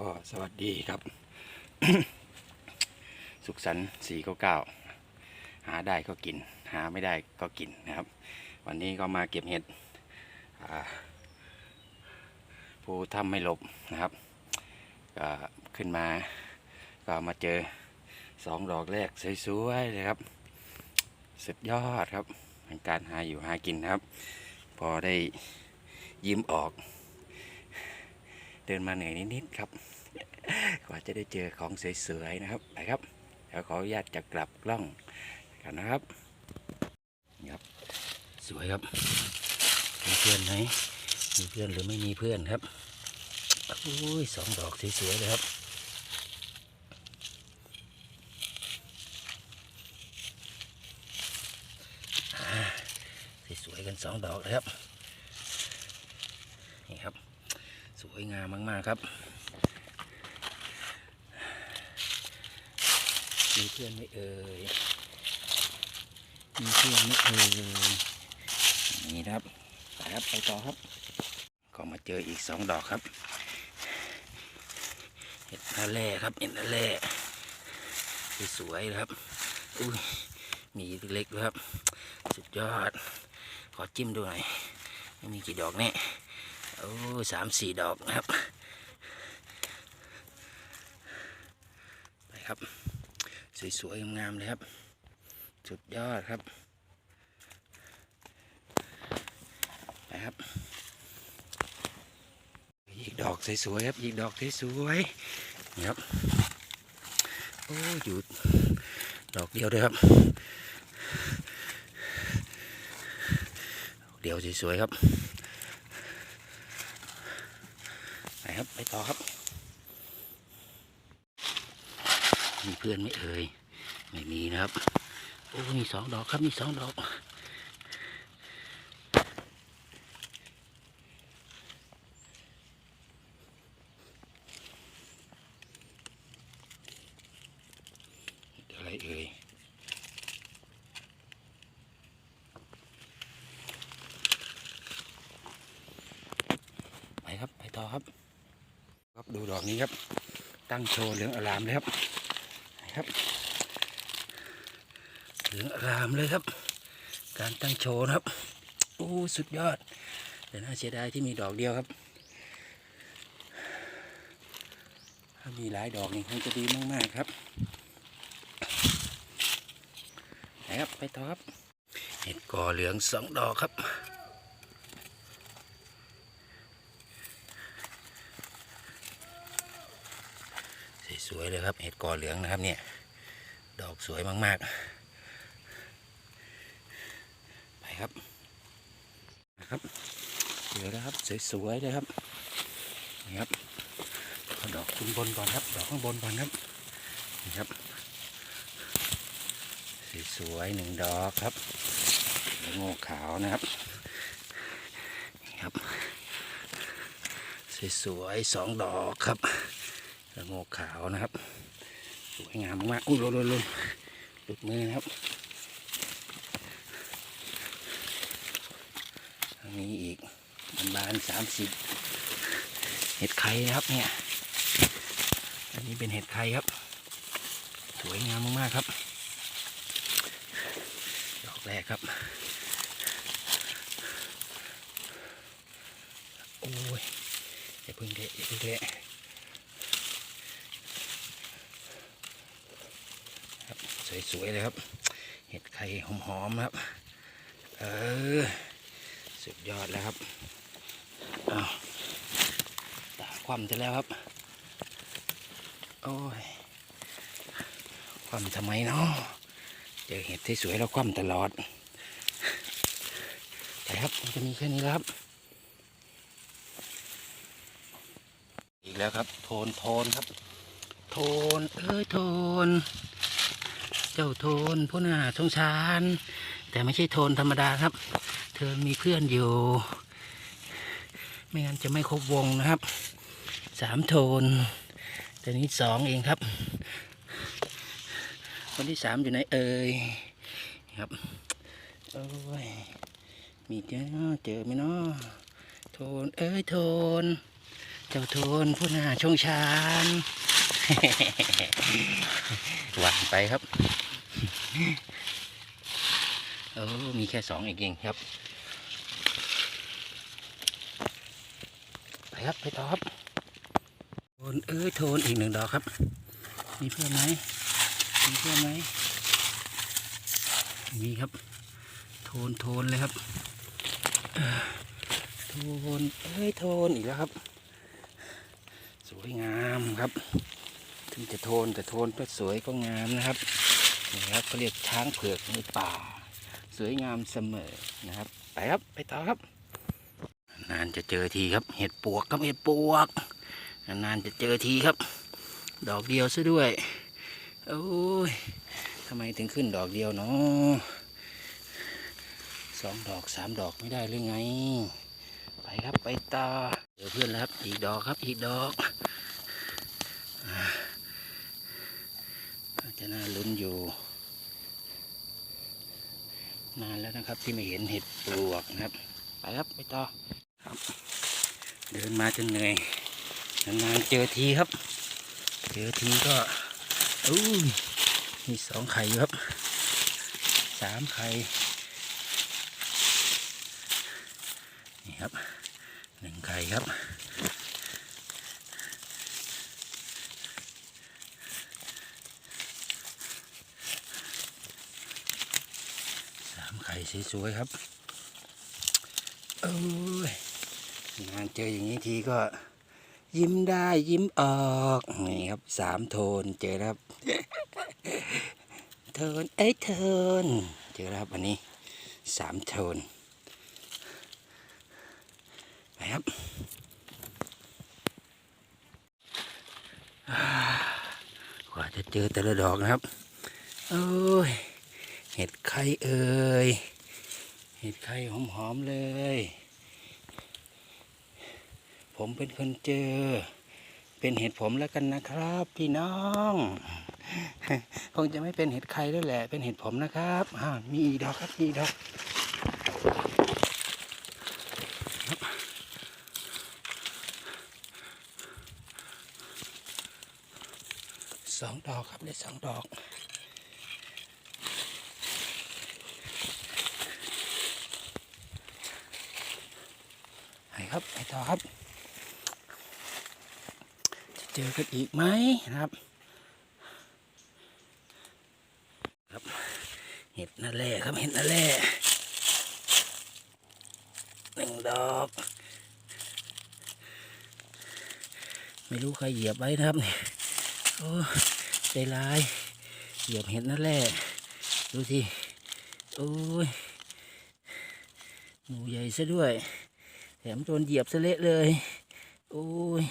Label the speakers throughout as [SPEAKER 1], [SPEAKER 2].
[SPEAKER 1] ก็สวัสดีครับ สุขสันต์สี่เก้าเก้าหาได้ก็กิน หาไม่ได้ก็กินนะครับ วันนี้ก็มาเก็บเห็ดอ่าผู้ทำไม่หลบนะครับก็ขึ้นมาก็มาเจอสองดอกแรกสวยๆเลยครับ สุดยอดครับการหาอยู่หากินนะครับ พอได้ยิ้มออก เดินมาเหนื่อยนิดๆครับกว่าจะได้เจอของสวยๆนะครับไปครับเดี๋ยวขออนุญาตจะกลับกล้องกันนะครับนี่ครับ สวยครับมีเพื่อนไหมมีเพื่อนหรือไม่มีเพื่อนครับโอ้ยสองดอกสวยๆเลยครับสวยๆกันสองดอกเลยครับนี่ครับ วยงามมาก ๆ ครับ มีเพื่อนไม่เอ่ย มีเพื่อนไม่เอ่ย นี่ครับไปครับไปต่อครับ ก็มาเจออีกสองดอกครับ เห็ดนาแร่ครับ เห็ดนาแร่สวยนะครับ อุ้ย มีเล็กด้วยครับ สุดยอด ขอจิ้มดูหน่อย ไม่มีกี่ดอกแน่โอ้สามสี่ดอกนะครับ ไปครับ สวยๆงามๆเลยครับ สุดยอดครับ ไปครับ อีกดอกสวยๆครับ อีกดอกสวยๆนะครับโอ้หยุดดอกเดียวเลยครับเดียวสวยๆครับ ไป ครับไปต่อครับมีเพื่อนไม่เอ่ยไม่มีนะครับโอ้มีสองดอกครับมีสองดอกอะไรเอ่ย ไปครับ ไปต่อครับ ครับ ดูดอกนี้ครับ ตั้งโชว์เหลืองอารามเลยครับครับเหลืองอารามเลยครับ การตั้งโชว์นะครับโอ้สุดยอดแต่น่าเสียดายที่มีดอกเดียวครับถ้ามีหลายดอกนี่คงจะดีมากๆครับไปครับไปต่อครับเห็ดก่อเหลืองสองดอกครับ สวยเลยครับเห็ดกอเหลืองนะครับเนี่ยดอกสวยมากๆ ไปครับนะครับเดี๋ยวนะครับสวยๆเลยครับนี่ครับดอกข้างบนก่อนครับดอกข้างบนก่อนครับนี่ครับสวยๆหนึ่งดอกครับโง่ขาวนะครับนี่ครับสวยๆสองดอกครับ ละโงกขาวนะครับสวยงามมากอุ้ยลุลุลุหลุดมือนะครับอันนี้อีกบานสามสิบเห็ดไข่นะครับเนี่ย อันนี้เป็นเห็ดไข่ครับ สวยงามมากๆครับ ดอกแรกครับ โอ้ยอย่าเพิ่งเดะอย่าเพิ่งเดะ สวยๆเลยครับ เห็ดไข่หอมๆครับ เออ สุดยอดแล้วครับอ้าวตาคว่ำจะแล้วครับ โอ้ย คว่ำทำไมเนาะเจอเห็ดที่สวยแล้วคว่ำตลอดแต่ครับมันจะมีแค่นี้แล้วครับ อีกแล้วครับ โทนโทนครับ โทนเอ้ยโทน เจ้าโทนผู้น่าสงสาร แต่ไม่ใช่โทนธรรมดาครับ เธอมีเพื่อนอยู่ ไม่งั้นจะไม่ครบวงนะครับสามโทน แต่นี้สองเองครับ คนที่สามอยู่ไหนเอ่ยครับโอ้ยมีเจอเจอไหมเนาะโทนเอ้ยโทน เจ้าโทนผู้น่าชงชานหวานไปครับ โอ้มีแค่สองเองเองครับ ไปครับไปต่อครับโทนเอ้ยโทนอีกหนึ่งดอกครับ มีเพื่อนไหมมีเพื่อนไหมมีครับ โทนโทนเลยครับโทนเอ้ยโทนอีกแล้วครับ สวยงามครับ ถึงจะโทนแต่โทนก็สวยก็งามนะครับ นี่ครับเขาเรียกช้างเผือกในป่า สวยงามเสมอนะครับ ไปครับไปต่อครับ นานจะเจอทีครับ เห็ดปวกครับเห็ดปวก นานจะเจอทีครับ ดอกเดียวซะด้วยโอ้ยทำไมถึงขึ้นดอกเดียวเนาะสองดอกสามดอกไม่ได้หรือไง ไปครับไปต่อเจอเพื่อนแล้วครับอีกดอกครับอีกดอกอ่า จะน่าลุ้นอยู่ นานแล้วนะครับที่ไม่เห็นเห็ดปลวกนะครับ ไปครับไปต่อครับ เดินมาจนเหนื่อยนานๆเจอทีครับ เจอทีก็อู้ยมีสองไข่ครับสามไข่นี่ครับหนึ่งไข่ครับ สามไข่ สวยๆครับโอ้ยนานเจออย่างนี้ทีก็ยิ้มได้ยิ้มออกนี่ครับสามโทนเจอแล้วครับโทนเอ้ยโทนเจอแล้วครับอันนี้สามโทนไปครับกว่าจะเจอแต่ละดอกนะครับ โอ้ย เห็ดไข่เอ่ย เห็ดไข่หอมๆเลย ผมเป็นคนเจอ เป็นเห็ดผมแล้วกันนะครับพี่น้องคงจะไม่เป็นเห็ดใครแล้วยแหละ เป็นเห็ดผมนะครับอ่ามีอีดอกครับมีดอกสองดอกครับได้สองดอก ไปครับไป ต่อครับ จะเจอกันอีกไหมนะครับ ครับ เห็ดนั่นแหละครับเห็ดนั่นแหละหนึ่งดอก ไม่รู้ใครเหยียบไว้นะครับเนี่ยโอ้ใจร้าย เหยียบเห็ดนั่นแหละดูสิโอ้ยหมูใหญ่ซะด้วย ถมโดนเหยียบซะเละเลย โอ้ย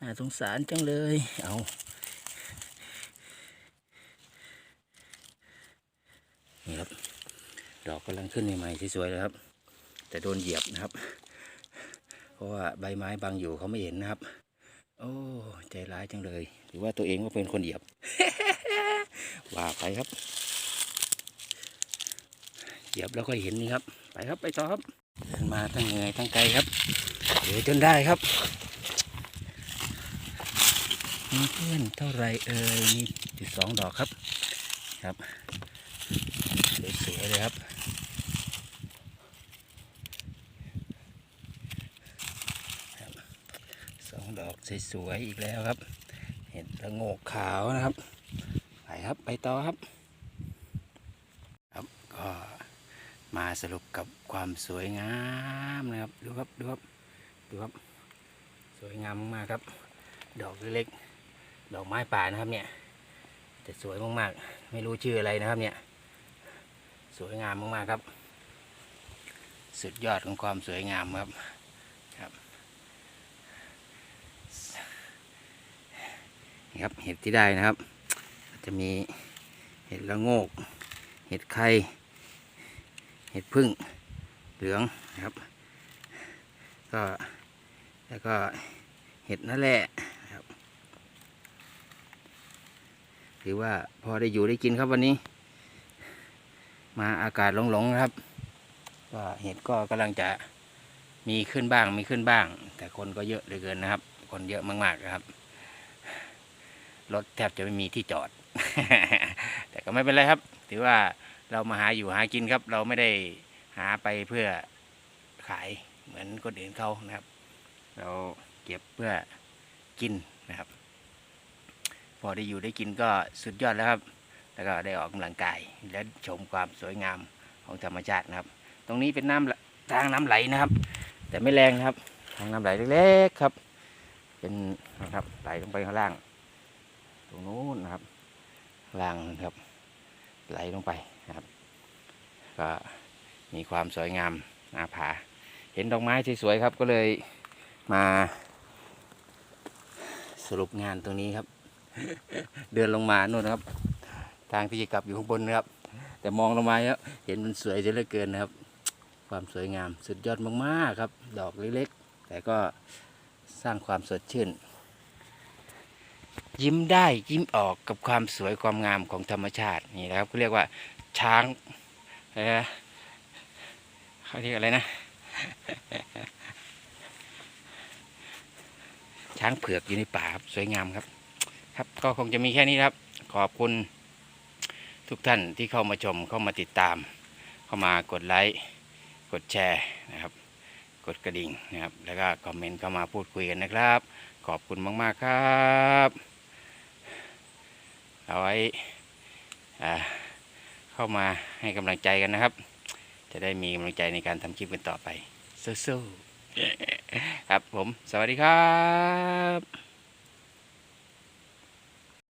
[SPEAKER 1] น่าสงสารจังเลย เอานี่ครับ ดอกกำลังขึ้นใหม่ๆสวยๆเลยครับ แต่โดนเหยียบนะครับ เพราะว่าใบไม้บังอยู่เขาไม่เห็นนะครับ โอ้ใจร้ายจังเลย หรือว่าตัวเองก็เป็นคนเหยียบ ว่าไปครับ เหยียบแล้วก็เห็นนี่ครับ ไปครับไปต่อครับ เดินมาตั้งเหนื่อยตั้งไกลครับเดี๋ยวจนได้ครับมีเพื่อนเท่าไรเอ่ยมีอยู่สองดอกครับครับสวยๆเลยครับสองดอกสวยๆอีกแล้วครับ เห็นระโงกขาวนะครับไปครับไปต่อครับก็ มาสรุปกับความสวยงามนะครับ ดูครับ ดูครับ ดูครับ สวยงามมากครับ ดอกเล็กๆ ดอกไม้ป่านะครับเนี่ย แต่สวยมากๆ ไม่รู้ชื่ออะไรนะครับเนี่ย สวยงามมากๆครับ สุดยอดของความสวยงามครับ ครับนี่ครับ เห็ดที่ได้นะครับ จะมีเห็ดละโงก เห็ดไข่ เห็ดพึ่งเหลืองนะครับ ก็แล้วก็เห็ดนั่นแหละครับถือว่าพอได้อยู่ได้กินครับวันนี้ มาอากาศหลงๆครับ ก็เห็ดก็กำลังจะมีขึ้นบ้างมีขึ้นบ้าง แต่คนก็เยอะเหลือเกินนะครับ คนเยอะมากๆนะครับรถแทบจะไม่มีที่จอด แต่ก็ไม่เป็นไรครับ ถือว่า เรามาหาอยู่หากินครับ เราไม่ได้หาไปเพื่อขายเหมือนคนอื่นเขานะครับ เราเก็บเพื่อกินนะครับ พอได้อยู่ได้กินก็สุดยอดแล้วครับ แล้วก็ได้ออกกำลังกาย และชมความสวยงามของธรรมชาตินะครับ ตรงนี้เป็นน้ำทางน้ำไหลนะครับ แต่ไม่แรงนะครับ ทางน้ำไหลเล็กๆครับ เป็นนะครับไหลลงไปข้างล่าง ตรงนู้นนะครับล่างนะครับ ไหลลงไป ก็มีความสวยงามน่าผา เห็นดอกไม้สวยๆครับก็เลยมาสรุปงานตรงนี้ครับ เดินลงมาโน่นครับ ทางที่จะกลับอยู่ข้างบนนะครับ แต่มองลงมาแล้วเห็นมันสวยเสียเหลือเกินนะครับ ความสวยงามสุดยอดมากๆครับ ดอกเล็กๆ แต่ก็สร้างความสดชื่น ยิ้มได้ยิ้มออกกับความสวยความงามของธรรมชาตินี่นะครับเขาเรียกว่าช้าง อะไรนะเขาเรียกอะไรนะ ช้างเผือกอยู่ในป่าครับสวยงามครับ ครับก็คงจะมีแค่นี้ครับ ขอบคุณทุกท่านที่เข้ามาชมเข้ามาติดตาม เข้ามากดไลค์กดแชร์นะครับ กดกระดิ่งนะครับ แล้วก็คอมเมนต์เข้ามาพูดคุยกันนะครับ ขอบคุณมาก ๆ ครับ เอาไว้อ่า เข้ามาให้กำลังใจกันนะครับ จะได้มีกำลังใจในการทำคลิปกันต่อไปสู้ๆครับผม สวัสดีครับ